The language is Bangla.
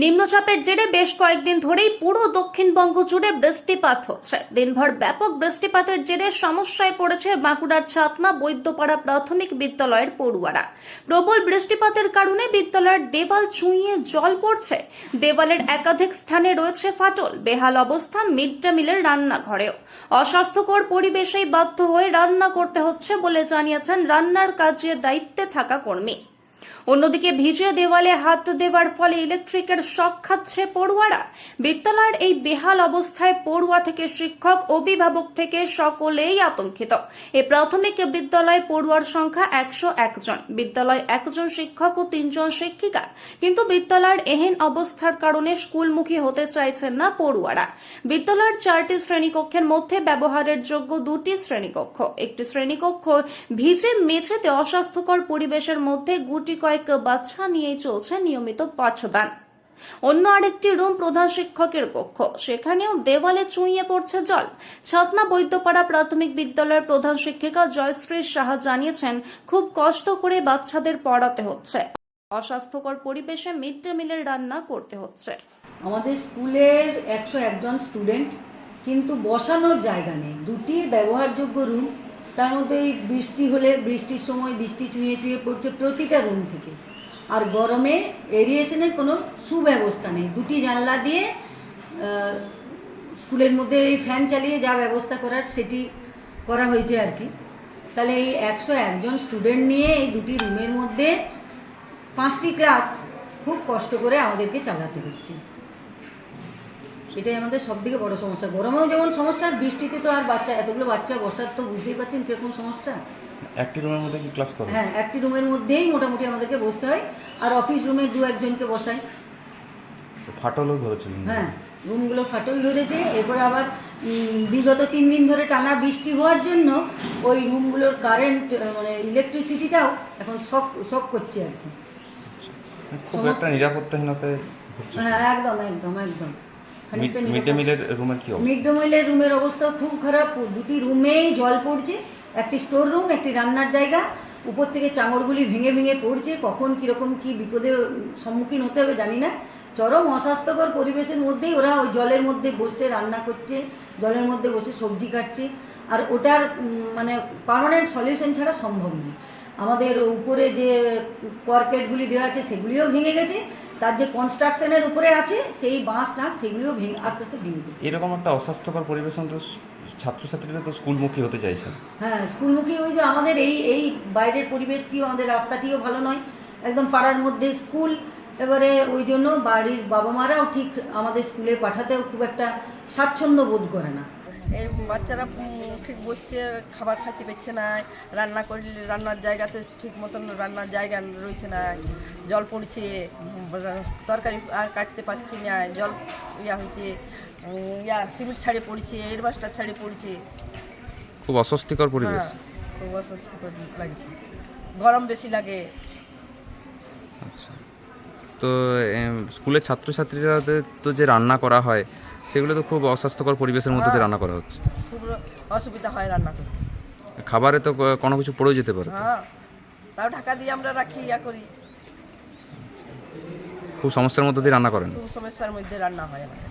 নিম্নচাপের জেরে বেশ কয়েকদিন ধরেই পুরো দক্ষিণবঙ্গ জুড়ে বৃষ্টিপাত হচ্ছে। দিনভর ব্যাপক বৃষ্টিপাতের জেরে সমস্যায় পড়েছে বাঁকুড়ার ছাতনা বৈদ্যপাড়া প্রাথমিক বিদ্যালয়ের পড়ুয়ারা। প্রবল বৃষ্টিপাতের কারণে বিদ্যালয়ের দেওয়াল চুঁইয়ে জল পড়ছে। দেওয়ালের একাধিক স্থানে রয়েছে ফাটল, বেহাল অবস্থা, মিড ডে মিলের রান্নাঘরেও। অস্বাস্থ্যকর পরিবেশেই বাধ্য হয়ে রান্না করতে হচ্ছে বলে জানিয়েছেন রান্নার কাজে দায়িত্বে থাকা কর্মী। অন্যদিকে ভিজে দেওয়ালে হাত দেওয়ার ফলে ইলেকট্রিকের শক খাচ্ছে পড়ুয়ারা। বিদ্যালয়ের এই বেহাল অবস্থায় পড়ুয়া থেকে শিক্ষক, অভিভাবক থেকে সকলেই আতঙ্কিত। এ প্রাথমিক বিদ্যালয়ে পড়ুয়ার সংখ্যা একশো একজন বিদ্যালয় একজন শিক্ষক ও তিনজন শিক্ষিকা। কিন্তু বিদ্যালয়ের এহেন অবস্থার কারণে স্কুলমুখী হতে চাইছেন না পড়ুয়ারা। বিদ্যালয়ের চারটি শ্রেণীকক্ষের মধ্যে ব্যবহারের যোগ্য দুটি শ্রেণীকক্ষ। একটি শ্রেণীকক্ষ ভিজে মেঝেতে অস্বাস্থ্যকর পরিবেশের মধ্যে গুটি কয়েক বাচ্চা নিয়েই চলছে নিয়মিত পাঠদান। অন্য আরেকটি রুম প্রধান শিক্ষকের কক্ষ। সেখানেও দেওয়ালে চুঁইয়ে পড়ছে জল। ছাতনা বৈদ্যপাড়া প্রাথমিক বিদ্যালয়ের প্রধান শিক্ষিকা জয়শ্রী সাহা জানিয়েছেন, খুব কষ্ট করে বাচ্চাদের পড়াতে হচ্ছে। অস্বাস্থ্যকর পরিবেশে মিড ডে মিলের রান্না করতে হচ্ছে। আমাদের স্কুলের একশো একজন স্টুডেন্ট, কিন্তু বসানোর জায়গা নেই। দুটি ব্যবহারযোগ্য রুম তার মধ্যে এই বৃষ্টি হলে বৃষ্টির সময় বৃষ্টি চুঁয়ে চুঁয়ে পড়ছে প্রতিটা রুম থেকে। আর গরমে এরিয়েশনের কোনো সুব্যবস্থা নেই। দুটি জানলা দিয়ে স্কুলের মধ্যে এই ফ্যান চালিয়ে যা ব্যবস্থা করার সেটি করা হয়েছে আর কি। তাহলে এই একশো একজন স্টুডেন্ট নিয়ে এই দুটি রুমের মধ্যে পাঁচটি ক্লাস খুব কষ্ট করে আমাদেরকে চালাতে হচ্ছে। এটাই আমাদের সব থেকে বড় সমস্যা। গরমেও যেমন সমস্যা বৃষ্টিতে তো আর বাচ্চা এতগুলো বাচ্চা বসার তো বুঝতেই পারছেন কীরকম সমস্যা। একটি রুমের মধ্যে কি ক্লাস করবে? হ্যাঁ একটি রুমের মধ্যেই মোটামুটি আমাদেরকে বসতে হয়। আর অফিস রুমে দু একজনকে বসাই। ফাটলও ধরেছে হ্যাঁ রুমগুলো ফাটল ধরেছে। এরপরে আবার বিগত তিন দিন ধরে টানা বৃষ্টি হওয়ার জন্য ওই রুমগুলোর কারেন্ট মানে ইলেকট্রিসিটিটাও এখন শক শক করছে আর কি। খুব একটা নিরাপত্তাহীনতায় হ্যাঁ একদম একদম একদম। মিড ডে মিলের রুমের কি অবস্থা? মিড ডে মিলের রুমের অবস্থা খুব খারাপ। দুটি রুমেই জল পড়ছে। একটি স্টোর রুম একটি রান্নার জায়গা। উপর থেকে চাঙড়গুলি ভেঙে ভেঙে পড়ছে। কখন কীরকম কী বিপদে সম্মুখীন হতে হবে জানি না। চরম অস্বাস্থ্যকর পরিবেশের মধ্যেই ওরা ওই জলের মধ্যে বসে রান্না করছে জলের মধ্যে বসে সবজি কাটছে। আর ওটার মানে পার্মানেন্ট সলিউশন ছাড়া সম্ভব নয়। আমাদের উপরে যে কর্কেটগুলি দেওয়া আছে সেগুলিও ভেঙে গেছে। তার যে কনস্ট্রাকশনের উপরে আছে সেই বাঁশ টাঁশ সেগুলিও ভেঙে আস্তে আস্তে ভেঙে এরকম একটা অস্বাস্থ্যকর পরিবেশ তো ছাত্রছাত্রীরা তো স্কুলমুখী হতে চাইছে হ্যাঁ স্কুলমুখী ওই যে আমাদের এই এই বাইরের পরিবেশটিও আমাদের রাস্তাটিও ভালো নয়। একদম পাড়ার মধ্যে স্কুল এবারে ওই জন্য বাড়ির বাবা মারাও ঠিক আমাদের স্কুলে পাঠাতেও খুব একটা স্বাচ্ছন্দ্য বোধ করে না। এই বাচ্চারা ঠিক বসতে খাবার খাইতে পারছে না রান্না করলে রান্নার জায়গাতে ঠিক মতন রান্নার জায়গা রয়েছে না জল পড়ছে তরকারি আর কাটতে পারছি না জল ইয়া হয়েছে ইয়া সিমেন্ট ছাড়ে পড়ছে এরবাসটা ছাড়ে পড়ছে। খুব অস্বস্তিকর পরিবেশ। হ্যাঁ খুব অস্বস্তিকর লাগছে। গরম বেশি লাগে। আচ্ছা। তো স্কুলের ছাত্রছাত্রীরা তো যে রান্না করা হয় সেগুলো তো খুব অস্বাস্থ্যকর পরিবেশের মধ্যে দিয়ে রান্না করা হচ্ছে। খুব অসুবিধা হয় রান্না করতে। খাবারে তো কোনো কিছু পড়েও যেতে পারে। হ্যাঁ তাও ঢাকা দিয়ে আমরা রাখি ইয়া করি। খুব সমস্যার মধ্যে দিয়ে রান্না করেন। খুব সমস্যার মধ্যে রান্না হয় আমাদের।